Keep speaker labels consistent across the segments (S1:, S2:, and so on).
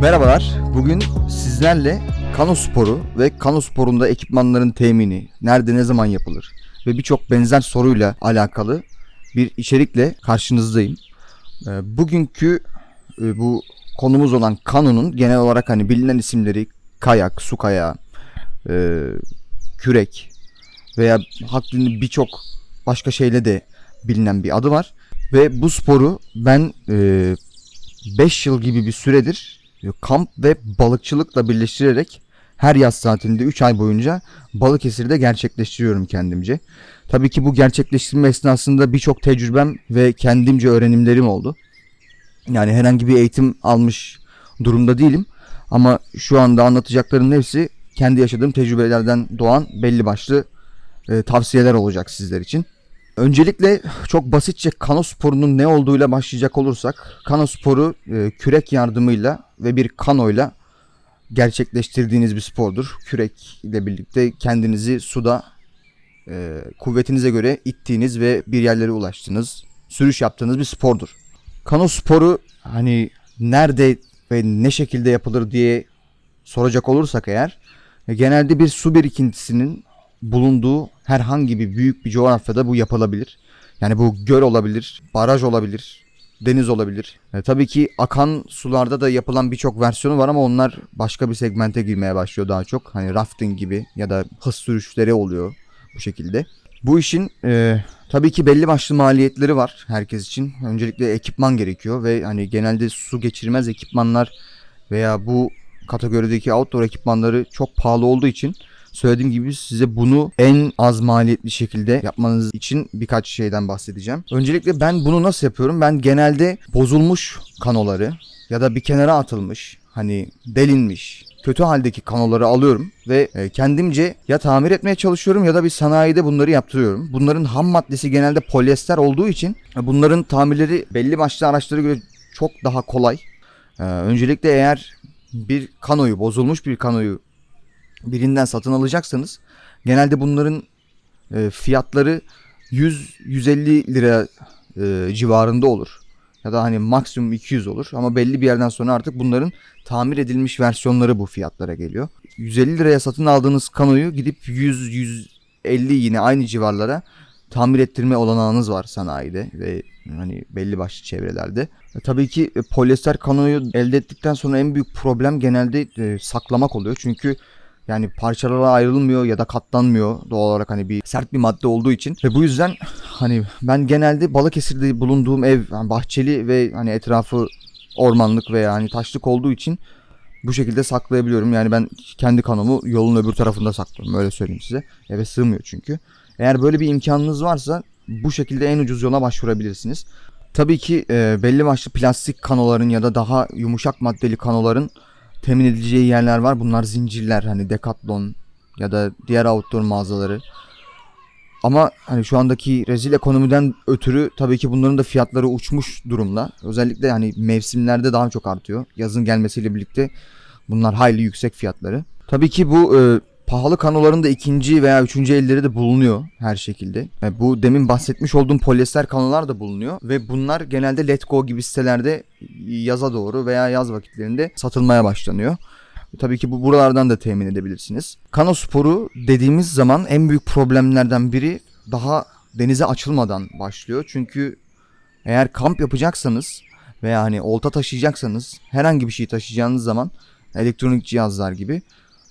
S1: Merhabalar. Bugün sizlerle kano sporu ve kano sporunda ekipmanların temini, nerede ne zaman yapılır ve birçok benzer soruyla alakalı bir içerikle karşınızdayım. Ee, Bugünkü e, bu konumuz olan kanonun genel olarak hani bilinen isimleri kayak, su kayağı, e, kürek veya hakkında birçok başka şeyle de bilinen bir adı var. Ve bu sporu ben 5 yıl gibi bir süredir e, kamp ve balıkçılıkla birleştirerek her yaz tatilinde 3 ay boyunca Balıkesir'de gerçekleştiriyorum kendimce. Tabii ki bu gerçekleştirme esnasında birçok tecrübem ve kendimce öğrenimlerim oldu. Yani herhangi bir eğitim almış durumda değilim. Ama şu anda anlatacaklarımın hepsi kendi yaşadığım tecrübelerden doğan belli başlı e, tavsiyeler olacak sizler için. Öncelikle çok basitçe kano sporunun ne olduğuyla başlayacak olursak, kano sporu e, kürek yardımıyla ve bir kanoyla gerçekleştirdiğiniz bir spordur. Kürek ile birlikte kendinizi suda e, kuvvetinize göre ittiğiniz ve bir yerlere ulaştığınız, sürüş yaptığınız bir spordur. Kano sporu hani nerede ve ne şekilde yapılır diye soracak olursak eğer, e, genelde bir su birikintisinin bulunduğu herhangi bir büyük bir coğrafyada bu yapılabilir. Yani bu göl olabilir, baraj olabilir, deniz olabilir. E, tabii ki akan sularda da yapılan birçok versiyonu var ama onlar başka bir segmente girmeye başlıyor daha çok. Hani rafting gibi ya da hız sürüşleri oluyor bu şekilde. Bu işin e, tabii ki belli başlı maliyetleri var herkes için. Öncelikle ekipman gerekiyor ve hani genelde su geçirmez ekipmanlar veya bu kategorideki outdoor ekipmanları çok pahalı olduğu için Söylediğim gibi size bunu en az maliyetli şekilde yapmanız için birkaç şeyden bahsedeceğim. Öncelikle ben bunu nasıl yapıyorum? Ben genelde bozulmuş kanoları ya da bir kenara atılmış, hani delinmiş, kötü haldeki kanoları alıyorum ve e, kendimce ya tamir etmeye çalışıyorum ya da bir sanayide bunları yaptırıyorum. Bunların ham maddesi genelde polyester olduğu için e, bunların tamirleri belli başlı araçlara göre çok daha kolay. E, Öncelikle eğer bir kanoyu, bozulmuş bir kanoyu birinden satın alacaksanız genelde bunların e, fiyatları 100-150 lira e, civarında olur. Ya da hani maksimum 200 olur ama belli bir yerden sonra artık bunların tamir edilmiş versiyonları bu fiyatlara geliyor. 150 liraya satın aldığınız kanoyu gidip 100-150 yine aynı civarlara tamir ettirme olanağınız var sanayide ve hani belli başlı çevrelerde. E, tabii ki e, polyester kanoyu elde ettikten sonra en büyük problem genelde e, saklamak oluyor. Çünkü yani parçalara ayrılmıyor ya da katlanmıyor doğal olarak hani bir sert bir madde olduğu için. Ve bu yüzden hani ben genelde Balıkesir'de bulunduğum ev yani bahçeli ve hani etrafı ormanlık veya hani taşlık olduğu için bu şekilde saklayabiliyorum. Yani ben kendi kanomu yolun öbür tarafında saklıyorum öyle söyleyeyim size. Eve sığmıyor çünkü. Eğer böyle bir imkanınız varsa bu şekilde en ucuz yola başvurabilirsiniz. Tabii ki e, belli başlı plastik kanoların ya da daha yumuşak maddeli kanoların temin edileceği yerler var. Bunlar zincirler hani Decathlon ya da diğer outdoor mağazaları. Ama hani şu andaki rezil ekonomiden ötürü tabii ki bunların da fiyatları uçmuş durumda. Özellikle hani mevsimlerde daha çok artıyor. Yazın gelmesiyle birlikte bunlar hayli yüksek fiyatları. Tabii ki bu e, pahalı kanoların da ikinci veya üçüncü elleri de bulunuyor her şekilde. E, bu demin bahsetmiş olduğum polyester kanolar da bulunuyor ve bunlar genelde Letgo gibi sitelerde yaza doğru veya yaz vakitlerinde satılmaya başlanıyor. Tabii ki bu buralardan da temin edebilirsiniz. Kano sporu dediğimiz zaman en büyük problemlerden biri daha denize açılmadan başlıyor. Çünkü eğer kamp yapacaksanız veya hani olta taşıyacaksanız herhangi bir şey taşıyacağınız zaman elektronik cihazlar gibi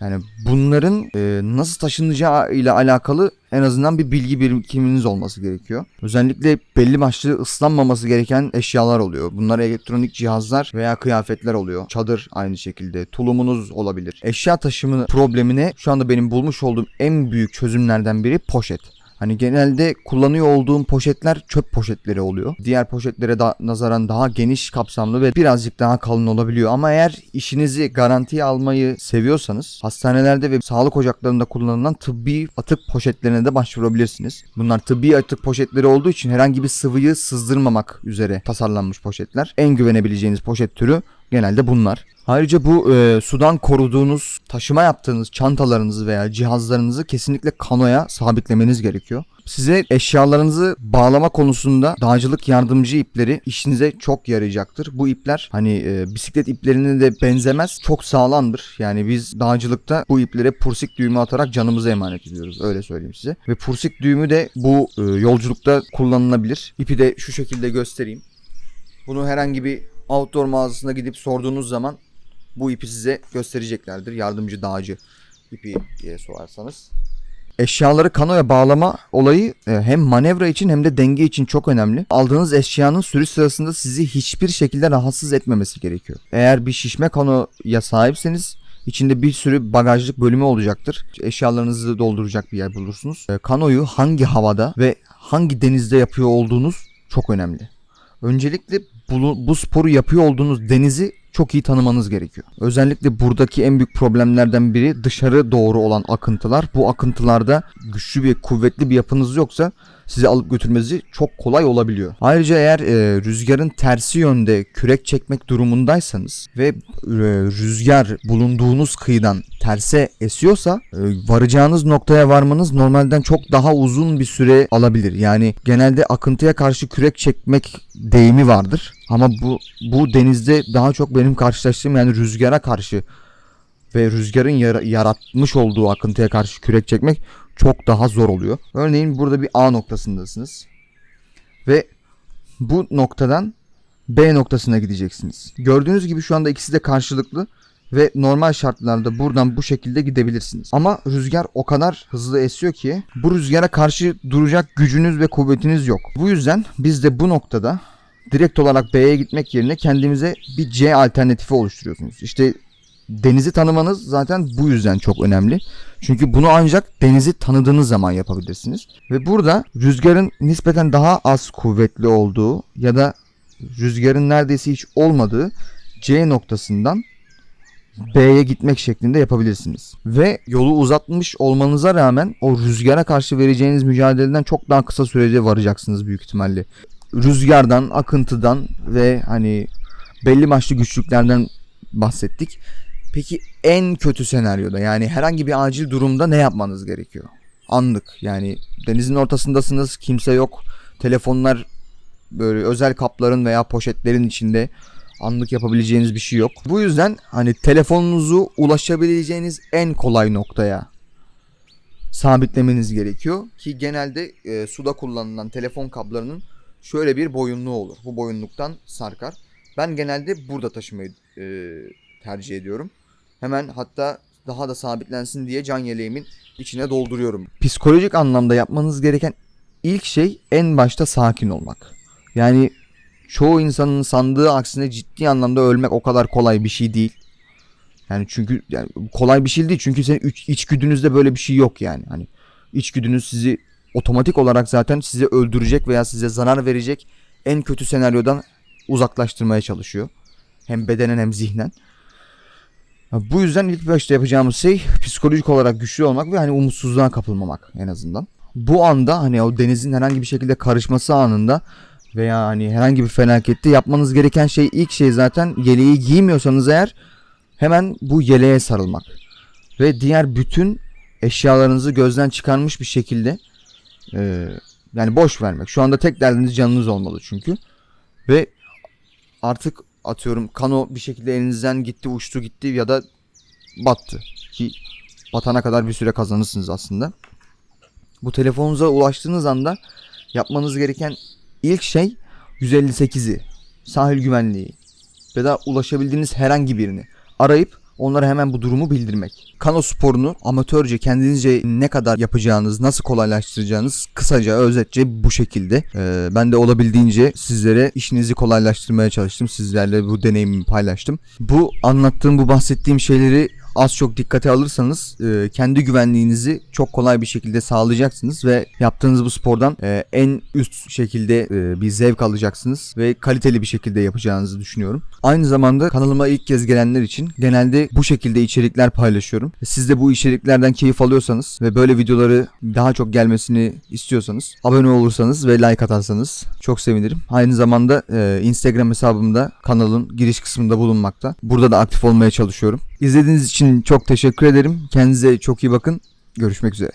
S1: yani bunların e, nasıl taşınacağı ile alakalı en azından bir bilgi birikiminiz olması gerekiyor. Özellikle belli başlı ıslanmaması gereken eşyalar oluyor. Bunlar elektronik cihazlar veya kıyafetler oluyor. Çadır aynı şekilde. Tulumunuz olabilir. Eşya taşımı problemine şu anda benim bulmuş olduğum en büyük çözümlerden biri poşet. Hani genelde kullanıyor olduğum poşetler çöp poşetleri oluyor. Diğer poşetlere da nazaran daha geniş kapsamlı ve birazcık daha kalın olabiliyor. Ama eğer işinizi garantiye almayı seviyorsanız hastanelerde ve sağlık ocaklarında kullanılan tıbbi atık poşetlerine de başvurabilirsiniz. Bunlar tıbbi atık poşetleri olduğu için herhangi bir sıvıyı sızdırmamak üzere tasarlanmış poşetler. En güvenebileceğiniz poşet türü genelde bunlar. Ayrıca bu e, sudan koruduğunuz, taşıma yaptığınız çantalarınızı veya cihazlarınızı kesinlikle kanoya sabitlemeniz gerekiyor. Size eşyalarınızı bağlama konusunda dağcılık yardımcı ipleri işinize çok yarayacaktır. Bu ipler hani e, bisiklet iplerine de benzemez. Çok sağlamdır. Yani biz dağcılıkta bu iplere pursik düğümü atarak canımızı emanet ediyoruz. Öyle söyleyeyim size. Ve pursik düğümü de bu e, yolculukta kullanılabilir. İpi de şu şekilde göstereyim. Bunu herhangi bir outdoor mağazasına gidip sorduğunuz zaman bu ipi size göstereceklerdir. Yardımcı dağcı ipi diye sorarsanız. Eşyaları kanoya bağlama olayı e, hem manevra için hem de denge için çok önemli. Aldığınız eşyanın sürüş sırasında sizi hiçbir şekilde rahatsız etmemesi gerekiyor. Eğer bir şişme kanoya sahipseniz içinde bir sürü bagajlık bölümü olacaktır. Eşyalarınızı dolduracak bir yer bulursunuz. E, Kanoyu hangi havada ve hangi denizde yapıyor olduğunuz çok önemli. Öncelikle bu, bu sporu yapıyor olduğunuz denizi çok iyi tanımanız gerekiyor. Özellikle buradaki en büyük problemlerden biri dışarı doğru olan akıntılar. Bu akıntılarda güçlü bir kuvvetli bir yapınız yoksa sizi alıp götürmesi çok kolay olabiliyor. Ayrıca eğer e, rüzgarın tersi yönde kürek çekmek durumundaysanız ve e, rüzgar bulunduğunuz kıyıdan terse esiyorsa e, varacağınız noktaya varmanız normalden çok daha uzun bir süre alabilir. Yani genelde akıntıya karşı kürek çekmek deyimi vardır. Ama bu bu denizde daha çok benim karşılaştığım yani rüzgara karşı ve rüzgarın yara- yaratmış olduğu akıntıya karşı kürek çekmek çok daha zor oluyor. Örneğin burada bir A noktasındasınız. Ve bu noktadan B noktasına gideceksiniz. Gördüğünüz gibi şu anda ikisi de karşılıklı ve normal şartlarda buradan bu şekilde gidebilirsiniz. Ama rüzgar o kadar hızlı esiyor ki bu rüzgara karşı duracak gücünüz ve kuvvetiniz yok. Bu yüzden biz de bu noktada direkt olarak B'ye gitmek yerine kendimize bir C alternatifi oluşturuyorsunuz. İşte denizi tanımanız zaten bu yüzden çok önemli. Çünkü bunu ancak denizi tanıdığınız zaman yapabilirsiniz. Ve burada rüzgarın nispeten daha az kuvvetli olduğu ya da rüzgarın neredeyse hiç olmadığı C noktasından B'ye gitmek şeklinde yapabilirsiniz. Ve yolu uzatmış olmanıza rağmen o rüzgara karşı vereceğiniz mücadeleden çok daha kısa sürede varacaksınız büyük ihtimalle. Rüzgardan, akıntıdan ve hani belli başlı güçlüklerden bahsettik. Peki en kötü senaryoda yani herhangi bir acil durumda ne yapmanız gerekiyor? Anlık yani denizin ortasındasınız kimse yok telefonlar böyle özel kapların veya poşetlerin içinde anlık yapabileceğiniz bir şey yok. Bu yüzden hani telefonunuzu ulaşabileceğiniz en kolay noktaya sabitlemeniz gerekiyor ki genelde e, suda kullanılan telefon kablarının şöyle bir boyunluğu olur. Bu boyunluktan sarkar. Ben genelde burada taşımayı e, tercih ediyorum. Hemen hatta daha da sabitlensin diye can yeleğimin içine dolduruyorum. Psikolojik anlamda yapmanız gereken ilk şey en başta sakin olmak. Yani çoğu insanın sandığı aksine ciddi anlamda ölmek o kadar kolay bir şey değil. Yani çünkü yani kolay bir şey değil çünkü senin iç, içgüdünüzde böyle bir şey yok yani. Hani içgüdünüz sizi otomatik olarak zaten sizi öldürecek veya size zarar verecek en kötü senaryodan uzaklaştırmaya çalışıyor. Hem bedenen hem zihnen. Bu yüzden ilk başta yapacağımız şey psikolojik olarak güçlü olmak ve hani umutsuzluğa kapılmamak en azından. Bu anda hani o denizin herhangi bir şekilde karışması anında veya hani herhangi bir felakette yapmanız gereken şey ilk şey zaten yeleği giymiyorsanız eğer hemen bu yeleğe sarılmak. Ve diğer bütün eşyalarınızı gözden çıkarmış bir şekilde e, yani boş vermek. Şu anda tek derdiniz canınız olmalı çünkü. Ve artık atıyorum kano bir şekilde elinizden gitti uçtu gitti ya da battı. Ki batana kadar bir süre kazanırsınız aslında. Bu telefonunuza ulaştığınız anda yapmanız gereken ilk şey 158'i sahil güvenliği ya da ulaşabildiğiniz herhangi birini arayıp onlara hemen bu durumu bildirmek. Kano sporunu amatörce kendinizce ne kadar yapacağınız, nasıl kolaylaştıracağınız kısaca özetçe bu şekilde. Ee, ben de olabildiğince sizlere işinizi kolaylaştırmaya çalıştım. Sizlerle bu deneyimimi paylaştım. Bu anlattığım, bu bahsettiğim şeyleri az çok dikkate alırsanız e, kendi güvenliğinizi çok kolay bir şekilde sağlayacaksınız ve yaptığınız bu spordan e, en üst şekilde e, bir zevk alacaksınız ve kaliteli bir şekilde yapacağınızı düşünüyorum. Aynı zamanda kanalıma ilk kez gelenler için genelde bu şekilde içerikler paylaşıyorum. Siz de bu içeriklerden keyif alıyorsanız ve böyle videoları daha çok gelmesini istiyorsanız abone olursanız ve like atarsanız çok sevinirim. Aynı zamanda e, Instagram hesabımda kanalın giriş kısmında bulunmakta. Burada da aktif olmaya çalışıyorum. İzlediğiniz için çok teşekkür ederim. Kendinize çok iyi bakın. Görüşmek üzere.